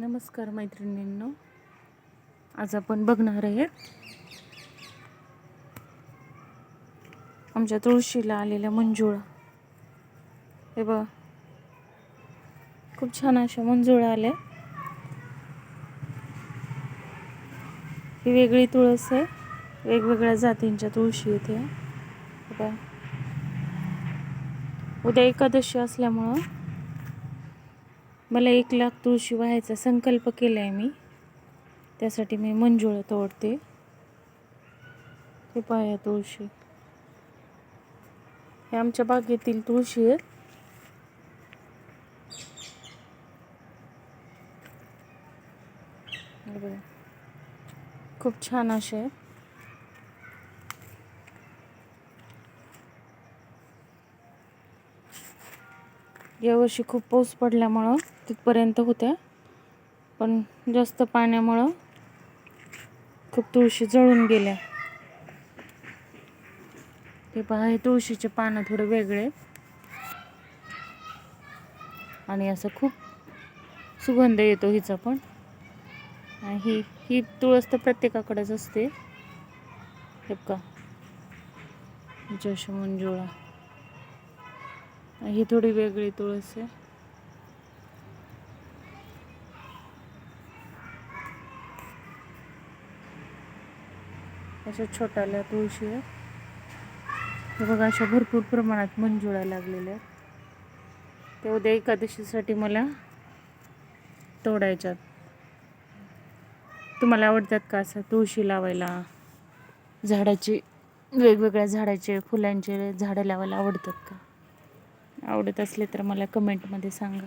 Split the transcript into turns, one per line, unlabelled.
नमस्कार मैत्रिणींनो. आज आपण बघणार आहे आमच्या तुळशीला आलेल्या मंजुळा. हे बघा. खूप छान अशा मंजुळा आल्या. ही वेगळी तुळस आहे. वेगवेगळ्या जातींच्या तुळशी इथे बघा. उद्या एकादशी असल्यामुळं मला एक लाख तुळशी व्हायचा संकल्प केला आहे मी. त्यासाठी मी मंजुळं तोडते. हे पाया तुळशी. हे आमच्या बागेतील तुळशी आहेत. खूप छान असे. आहेत यावर्षी खूप पाऊस पडल्यामुळं तिथपर्यंत होत्या. पण जास्त पाण्यामुळं खूप तुळशी जळून गेल्या. ते पहा हे तुळशीचे पानं थोडे वेगळे. आणि असं खूप सुगंध येतो हिचा पण. आणि ही ही तुळस तर प्रत्येकाकडेच असते. हे का जश मंजुळा ही थोडी वेगळी तुळस आहे. अशा छोट्याल्या तुळशी आहे बघा अशा भरपूर प्रमाणात मंजुळा लागलेल्या आहेत. ते उद्या एकादशीसाठी मला तोडायच्यात. तुम्हाला आवडतात का असं तुळशी लावायला? झाडाची वेगवेगळ्या झाडाचे फुलांचे झाडं लावायला आवडतात का? आवडत असले तर मला कमेंटमध्ये सांगा.